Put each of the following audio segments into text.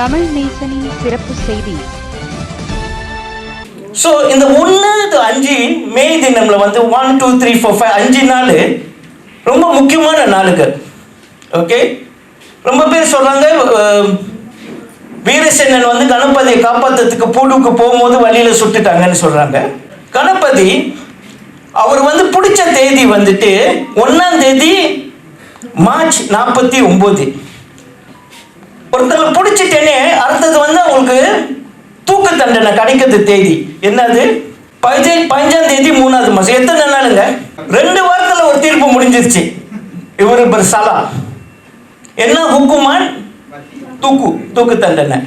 தமிழ் நேசனின் சிறப்பு செய்தி. ஸோ இந்த ஒன்று அஞ்சு மே தினம்ல வந்து one two three four five அஞ்சு நாள் ரொம்ப முக்கியமான நாளுகள் ஓகே ரொம்ப பேர் சொல்கிறாங்க வீரசேனன் வந்து கணபதியை காப்பாற்றுறதுக்கு பூடுக்கு போகும்போது வழியில் சுட்டுட்டாங்கன்னு சொல்கிறாங்க கணபதி அவர் வந்து பிடிச்ச தேதி வந்துட்டு ஒன்றாம் தேதி மார்ச் நாற்பத்தி ஒம்பது. ஒருத்தங்களை பிடிச்சிட்டேனே அடுத்தது வந்து அவங்களுக்கு தூக்கு தண்டனை கிடைக்கிறது தேதி. என்னது? பதினஞ்சு பதினஞ்சாம் தேதி மூணாவது மாசம். எத்தனை நாளுங்க? ரெண்டு வாரத்துல ஒரு தீர்ப்பு முடிஞ்சிருச்சு. இவரு இப்போ சலா. என்ன ஹுக்குமான்? தூக்கு தூக்கு தண்டனை.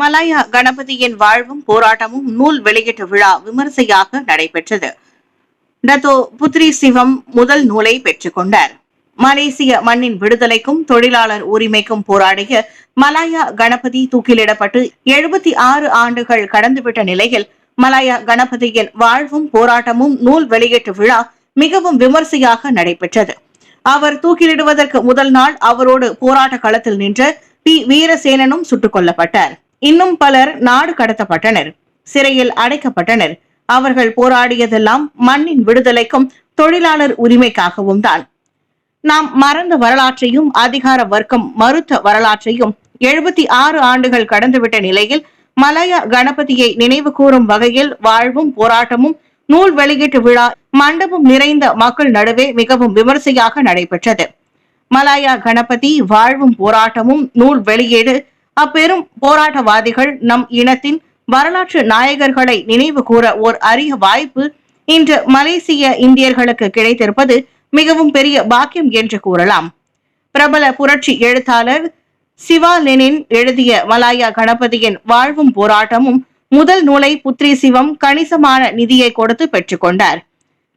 மலாயா கணபதியின் வாழ்வும் போராட்டமும் நூல் வெளியீட்டு விழா விமரிசையாக நடைபெற்றது. டத்தோ புத்ரி சிவம் முதல் நூலை பெற்றுக்கொண்டார். மலேசிய மண்ணின் விடுதலைக்கும் தொழிலாளர் உரிமைக்கும் போராடிய மலாயா கணபதி தூக்கிலிடப்பட்டு எழுபத்தி ஆறு ஆண்டுகள் கடந்துவிட்ட நிலையில் மலாயா கணபதியின் வாழ்வும் போராட்டமும் நூல் வெளியீட்டு விழா மிகவும் விமர்சையாக நடைபெற்றது. அவர் தூக்கிலிடுவதற்கு முதல் நாள் அவரோடு போராட்ட களத்தில் நின்ற பி. வீரசேனனும் சுட்டுக் கொல்லப்பட்டார். இன்னும் பலர் நாடு கடத்தப்பட்டனர் சிறையில் அடைக்கப்பட்டனர். அவர்கள் போராடியதெல்லாம் மண்ணின் விடுதலைக்கும் தொழிலாளர் உரிமைக்காகவும் தான். நாம் மறந்த வரலாற்றையும் அதிகார வர்க்கம் மறுத்த வரலாற்றையும் எழுபத்தி ஆறு ஆண்டுகள் கடந்துவிட்ட நிலையில் மலய கணபதியை நினைவு கூறும் வகையில் வாழ்வும் போராட்டமும் நூல் வெளியீட்டு விழா மண்டபம் நிறைந்த மக்கள் நடுவே மிகவும் விமர்சையாக நடைபெற்றது. மலாயா கணபதி வாழ்வும் போராட்டமும் நூல் வெளியீடு அப்பெரும் போராட்டவாதிகள் நம் இனத்தின் வரலாற்று நாயகர்களை நினைவு கூற ஓர் அரிய வாய்ப்பு இன்று மலேசிய இந்தியர்களுக்கு கிடைத்திருப்பது மிகவும் பெரிய பாக்கியம் என்று கூறலாம். பிரபல புரட்சி எழுத்தாளர் சிவா லெனின் எழுதிய மலாயா கணபதியின் வாழ்வும் போராட்டமும் முதல் நூலை புத்ரி சிவம் கணிசமான நிதியை கொடுத்து பெற்றுக்கொண்டார்.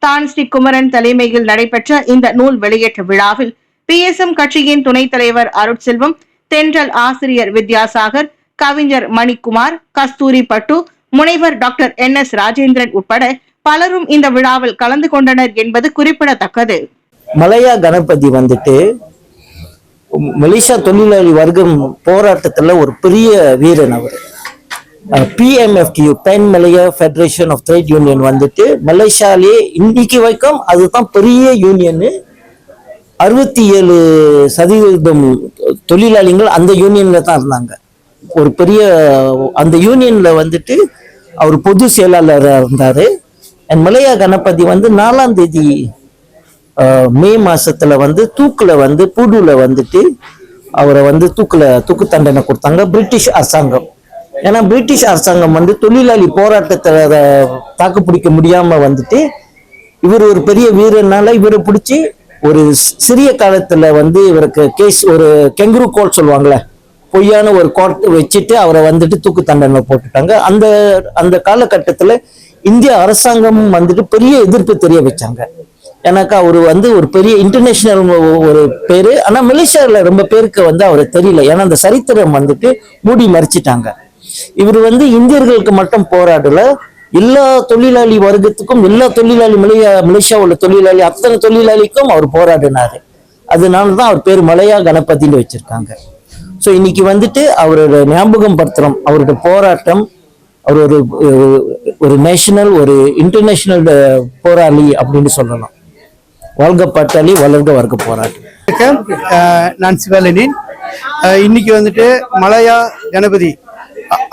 தான் ஸ்ரீ குமரன் தலைமையில் நடைபெற்ற இந்த நூல் வெளியேற்ற விழாவில் பி எஸ் எம் கட்சியின் துணைத் தலைவர் அருட்செல்வம் தென்றல் ஆசிரியர் வித்யாசாகர் கவிஞர் மணிக்குமார் கஸ்தூரி பட்டு முனைவர் டாக்டர் என் எஸ் ராஜேந்திரன் உட்பட பலரும் இந்த விழாவில் கலந்து கொண்டனர் என்பது குறிப்பிடத்தக்கது. மலையா கணபதி வந்துட்டு மலேசியா தொழிலாளி வர்க்கம் போராட்டத்துல ஒரு பெரிய வீரன் அவர். PMFTU pan Malaya federation of trade union வந்துட்டு மலேசியாலே இன்னைக்கு வரைக்கும் அதுதான் பெரிய யூனியன் அறுபத்தி ஏழு சதவீதம் தொழிலாளிகள் அந்த யூனியன்ல தான் இருந்தாங்க. ஒரு பெரிய அந்த யூனியன்ல வந்துட்டு அவர் பொது செயலாளராக இருந்தாரு. அண்ட் மலையா கணபதி வந்து நாலாம் தேதி மே மாசத்துல வந்து தூக்குல வந்து புடுல வந்துட்டு அவரை வந்து தூக்குல தூக்கு தண்டனை கொடுத்தாங்க பிரிட்டிஷ் அரசாங்கம். ஏன்னா பிரிட்டிஷ் அரசாங்கம் வந்து தொழிலாளி போராட்டத்தை அதை தாக்கு பிடிக்க முடியாம வந்துட்டு இவர் ஒரு பெரிய வீரனால இவரை பிடிச்சி ஒரு சிறிய காலத்துல வந்து இவருக்கு கேஸ் ஒரு கெங்குரு கோல் சொல்லுவாங்களே பொய்யான ஒரு கோர்ட் வச்சுட்டு அவரை வந்துட்டு தூக்கு தண்டனை போட்டுட்டாங்க. அந்த அந்த காலகட்டத்துல இந்திய அரசாங்கம் வந்துட்டு பெரிய எதிர்ப்பு தெரிய வச்சாங்க. எனக்கு அவர் வந்து ஒரு பெரிய இன்டர்நேஷனல் ஒரு பேரு. ஆனா மலேசியாவில் ரொம்ப பேருக்கு வந்து அவர் தெரியல. ஏன்னா அந்த சரித்திரம் வந்துட்டு மூடி மறைச்சிட்டாங்க. இவர் வந்து இந்தியர்களுக்கு மட்டும் போராடல. எல்லா தொழிலாளி வர்க்கத்துக்கும் எல்லா தொழிலாளி மலையா மலேசியா உள்ள தொழிலாளி அத்தனை தொழிலாளிக்கும் அவர் போராடினாரு. அதனால தான் அவர் பேர் மலையா கணபதினு வச்சிருக்காங்க. ஸோ இன்னைக்கு வந்துட்டு அவரோட ஞாபகம் படுத்துறோம் அவரோட போராட்டம் அவர் ஒரு ஒரு- நேஷனல் ஒரு இன்டர்நேஷனல் போராளி அப்படின்னு சொல்லலாம். வாழ்க பாட்டாளி வளர்க வர்க்க போராட்டம் நான் சிவலனின் இன்னைக்கு வந்துட்டு மலையா கணபதி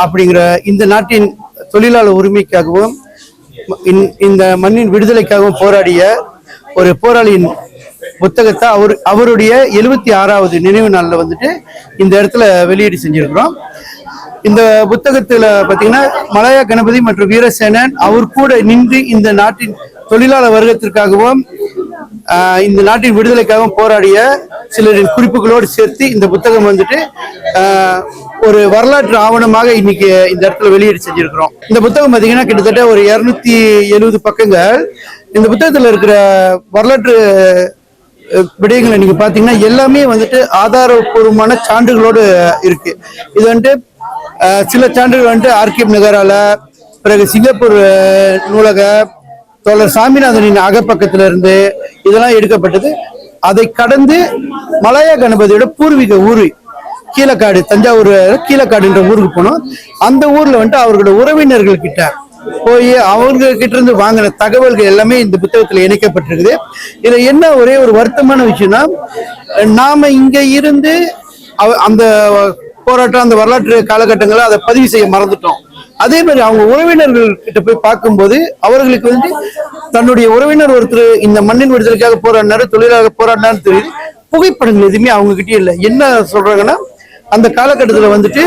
அப்படிங்கிற இந்த நாட்டின் தொழிலாளர் உரிமைக்காகவும் இந்- இந்த மண்ணின் விடுதலைக்காகவும் போராடிய ஒரு போராளியின் புத்தகத்தை அவர் அவருடைய எழுபத்தி ஆறாவது நினைவு நாளில் வந்துட்டு இந்த இடத்துல வெளியீடு செஞ்சிருக்கிறோம். இந்த புத்தகத்துல பாத்தீங்கன்னா மலாயா கணபதி மற்றும் வீரசேனன் அவர் கூட நின்று இந்த நாட்டின் தொழிலாளர் வர்க்கத்திற்காகவும் இந்த நாட்டின் விடுதலைக்காகவும் போராடிய சிலரின் குறிப்புகளோடு சேர்த்து இந்த புத்தகம் வந்துட்டு ஒரு வரலாற்று ஆவணமாக இன்னைக்கு இந்த இடத்துல வெளியீடு செஞ்சிருக்கிறோம். இந்த புத்தகம் பாத்தீங்கன்னா கிட்டத்தட்ட ஒரு இருநூத்தி எழுபது பக்கங்கள். இந்த புத்தகத்துல இருக்கிற வரலாற்று விடயங்களை நீங்க பாத்தீங்கன்னா எல்லாமே வந்துட்டு ஆதாரபூர்வமான சான்றுகளோடு இருக்கு. இது வந்துட்டு சில சான்றுகள் வந்துட்டு ஆர்கிப் நகரால பிறகு சிங்கப்பூர் நூலக தோழர் சாமிநாதனின் அகப்பக்கத்துல இருந்து இதெல்லாம் எடுக்கப்பட்டது. அதை கடந்து மலைய கணபதியோட பூர்வீக ஊர் கீழக்காடு தஞ்சாவூர் கீழக்காடுன்ற ஊருக்கு போனோம். அந்த ஊர்ல வந்துட்டு அவர்களோட உறவினர்கள் கிட்ட போய் அவங்க கிட்ட இருந்து வாங்கின தகவல்கள் எல்லாமே இந்த புத்தகத்துல இணைக்கப்பட்டிருக்குது. இதுல என்ன ஒரே ஒரு வருத்தமான விஷயம்னா நாம இங்க இருந்து அவ- அந்த போராட்டம் அந்த வரலாற்று காலகட்டங்களை அதை பதிவு செய்ய மறந்துட்டோம். அதே மாதிரி அவங்க உறவினர்கள் கிட்ட போய் பார்க்கும்போது அவர்களுக்கு வந்து தன்னுடைய உறவினர் ஒருத்தர் இந்த மண்ணின் விடுதலைக்காக போராடினாரு தொழிலாக போராடினாரு தெரியுது. புகைப்படங்கள் எதுவுமே அவங்க கிட்டே இல்லை. என்ன சொல்றாங்கன்னா அந்த காலகட்டத்துல வந்துட்டு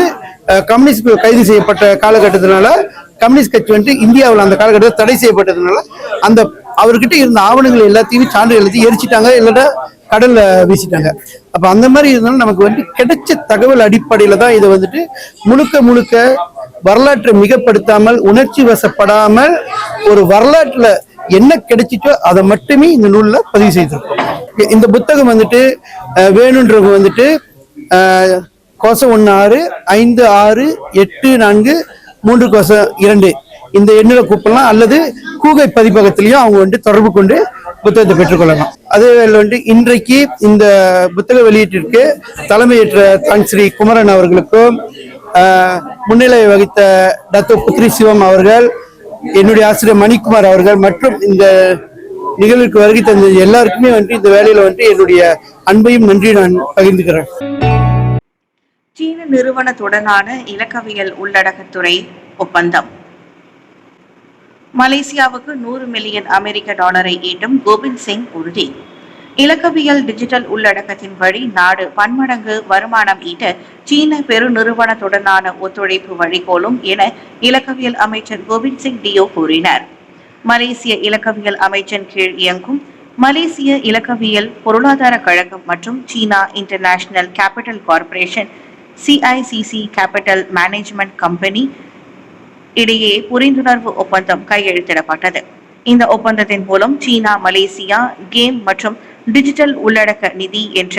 கம்யூனிஸ்ட் கைது செய்யப்பட்ட காலகட்டத்தினால கம்யூனிஸ்ட் கட்சி வந்துட்டு இந்தியாவில் அந்த காலகட்டத்தில் தடை செய்யப்பட்டதுனால அந்த அவர்கிட்ட இருந்த ஆவணங்கள் எல்லாத்தையும் சான்று எழுதி எரிச்சிட்டாங்க. இல்லைன்னா கடல்ல வீசிட்டாங்க. அப்ப அந்த மாதிரி இருந்தாலும் நமக்கு வந்து கிடைச்ச தகவல் அடிப்படையில தான் இதை வந்துட்டு முழுக்க முழுக்க வரலாற்றை மிகப்படுத்தாமல் உணர்ச்சி வசப்படாமல் ஒரு வரலாற்றுல என்ன கிடைச்சிச்சோ அதை மட்டுமே இந்த நூல்ல பதிவு செய்திருக்கோம். இந்த புத்தகம் வந்துட்டு வேணுன்றவங்க வந்துட்டு கோசம் ஒன்று ஆறு ஐந்து ஆறு எட்டு நான்கு மூன்று கோசம் இரண்டு. இந்த எண்ணில் கூப்பிடலாம் அல்லது கூகை பதிப்பகத்திலையும் அவங்க வந்து தொடர்பு கொண்டு புத்தகத்தை பெற்றுக்கொள்ளலாம். அதே வந்து இன்றைக்கு இந்த புத்தக வெளியீட்டிற்கு தலைமையேற்ற தான் ஸ்ரீ குமரன் அவர்களுக்கும் முன்னிலை வகித்த டாக்டர் புத்ரி சிவம் அவர்கள் என்னுடைய ஆசிரியர் மணிக்குமார் அவர்கள் மற்றும் இந்த நிகழ்வுக்கு வருகை தந்த எல்லாருக்குமே வந்து இந்த வேலையில வந்து என்னுடைய அன்பையும் நன்றியும் நான் பகிர்ந்துக்கிறேன். சீன நிறுவனத்துடனான இலக்கவியல் உள்ளடக்கத்துறை ஒப்பந்தம். மலேசியாவுக்கு நூறு மில்லியன் அமெரிக்க டாலரை ஈட்டும் கோபிந்த் சிங் உறுதி. இலக்கவியல் டிஜிட்டல் உள்ளடக்கத்தின் வழி நாடு பன்மடங்கு வருமானம் ஈட்ட சீன பெருநிறுவனத்துடனான ஒத்துழைப்பு வழிகோலும் என இலக்கவியல் அமைச்சர் கோபிந்த் சிங் டியோ கூறினார். மலேசிய இலக்கவியல் அமைச்சின் கீழ் இயங்கும் மலேசிய இலக்கவியல் பொருளாதார கழகம் மற்றும் சீனா international capital corporation CICC capital management company இடையே புரிந்துணர்வு ஒப்பந்தம் கையெழுத்திடப்பட்டது. இந்த ஒப்பந்தத்தின் மூலம் சீனா மலேசியா கேம் மற்றும் டிஜிட்டல் உள்ளடக்க நிதி என்ற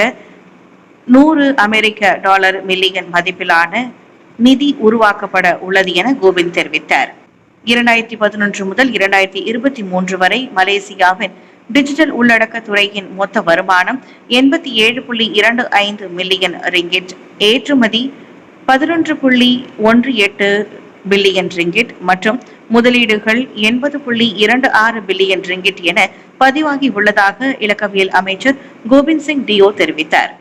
நூறு அமெரிக்க டாலர் மில்லியன் மதிப்பிலான நிதி உருவாக்கப்பட உள்ளது என கோவிந்த் தெரிவித்தார். இரண்டாயிரத்தி பதினொன்று முதல் இரண்டாயிரத்தி இருபத்தி மூன்று வரை மலேசியாவின் டிஜிட்டல் உள்ளடக்க துறையின் மொத்த வருமானம் எண்பத்தி ஏழு புள்ளி இரண்டு ஐந்து மில்லியன் ரிங்கிட். ஏற்றுமதி பதினொன்று புள்ளி ஒன்று எட்டு பில்லியன் ரிங்கிட் மற்றும் முதலீடுகள் எண்பது புள்ளி இரண்டு ஆறு பில்லியன் ரிங்கிட் என பதிவாகி உள்ளதாக இலக்கவியல் அமைச்சர் கோவிந்த் சிங் டியோ தெரிவித்தார்.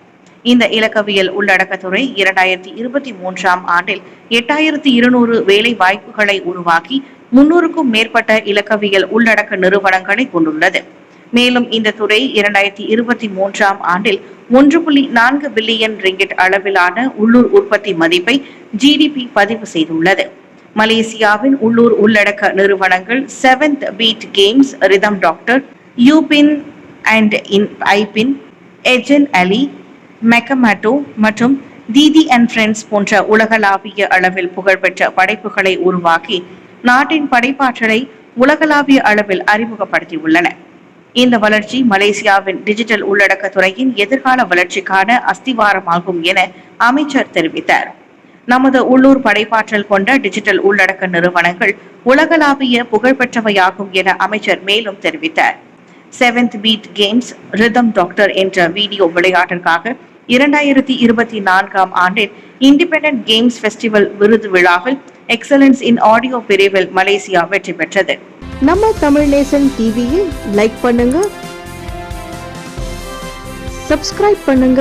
இந்த இலக்கவியல் உள்ளடக்கத்துறை இரண்டாயிரத்தி இருபத்தி மூன்றாம் ஆண்டில் எட்டாயிரத்தி இருநூறு வேலை வாய்ப்புகளை உருவாக்கி முன்னூறுக்கும் மேற்பட்ட இலக்கவியல் உள்ளடக்க நிறுவனங்களை கொண்டுள்ளது. மேலும் இந்த துறை இரண்டாயிரத்தி இருபத்தி மூன்றாம் ஆண்டில் ஒன்று புள்ளி நான்கு பில்லியன் ரிங்கிட் அளவிலான உள்ளூர் உற்பத்தி மதிப்பை ஜிடிபி பதிவு செய்துள்ளது. மலேசியாவின் உள்ளூர் உள்ளடக்க நிறுவனங்கள் seventh beat games rhythm doctor U pin and இன் ஐபின் எஜன் அலி மெக்கமேட்டோ மற்றும் தீதி அண்ட் ஃப்ரெண்ட்ஸ் போன்ற உலகளாவிய அளவில் புகழ்பெற்ற படைப்புகளை உருவாக்கி நாட்டின் படைப்பாற்றலை உலகளாவிய அளவில் அறிமுகப்படுத்தியுள்ளன. இந்த வளர்ச்சி மலேசியாவின் டிஜிட்டல் உள்ளடக்க துறையின் எதிர்கால வளர்ச்சிக்கான அஸ்திவாரமாகும் என அமைச்சர் தெரிவித்தார். நமது உள்ளூர் படைப்பாற்றல் கொண்ட டிஜிட்டல் உள்ளடக்க நிறுவனங்கள் உலகளாவிய புகழ்பெற்றவையாகும் என அமைச்சர் மேலும் தெரிவித்தார். Seventh beat games rhythm doctor என்ற வீடியோ விளையாட்டிற்காக இரண்டாயிரத்தி இருபத்தி நான்காம் ஆண்டில் இண்டிபெண்டன்ட் கேம்ஸ் ஃபெஸ்டிவல் விருது விழாவில் எக்ஸலன்ஸ் இன் ஆடியோ பிரிவில் மலேசியா வெற்றி பெற்றது. நம்ம தமிழ் நேசன் டிவியை லைக் பண்ணுங்க சப்ஸ்கிரைப் பண்ணுங்க